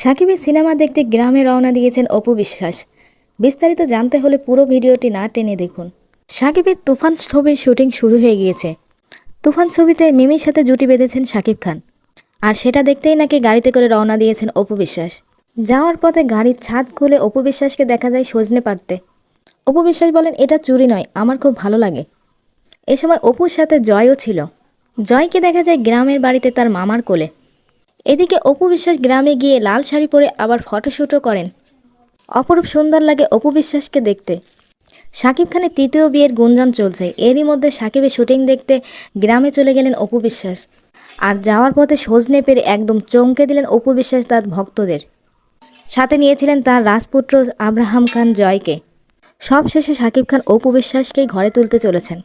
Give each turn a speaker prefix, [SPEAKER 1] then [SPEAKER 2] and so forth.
[SPEAKER 1] সাকিবের সিনেমা দেখতে গ্রামে রওনা দিয়েছেন অপু বিশ্বাস। বিস্তারিত জানতে হলে পুরো ভিডিওটি না টেনে দেখুন। সাকিবের তুফান ছবির শুটিং শুরু হয়ে গিয়েছে। তুফান ছবিতে মিমির সাথে জুটি বেঁধেছেন সাকিব খান। আর সেটা দেখতেই নাকি গাড়িতে করে রওনা দিয়েছেন অপু বিশ্বাস। যাওয়ার পথে গাড়ির ছাদ খুলে অপু বিশ্বাসকে দেখা যায় সজনে পারতে অপু বিশ্বাস বলেন, এটা চুরি নয়, আমার খুব ভালো লাগে। এ সময় অপুর সাথে জয়ও ছিল। জয়কে দেখা যায় গ্রামের বাড়িতে তার মামার কোলে। এদিকে অপু বিশ্বাস গ্রামে গিয়ে লাল শাড়ি পরে আবার ফটোশ্যুটও করেন। অপরূপ সুন্দর লাগে অপু বিশ্বাসকে দেখতে। শাকিব খানের তৃতীয় বিয়ের গুঞ্জন চলছে। এরই মধ্যে সাকিবের শুটিং দেখতে গ্রামে চলে গেলেন অপু বিশ্বাস। আর যাওয়ার পথে সজনে পেরে একদম চমকে দিলেন অপু বিশ্বাস তার ভক্তদের। সাথে নিয়েছিলেন তার রাজপুত্র আব্রাহাম খান জয়কে। সব শেষে শাকিব খান অপু বিশ্বাসকেই ঘরে তুলতে চলেছেন।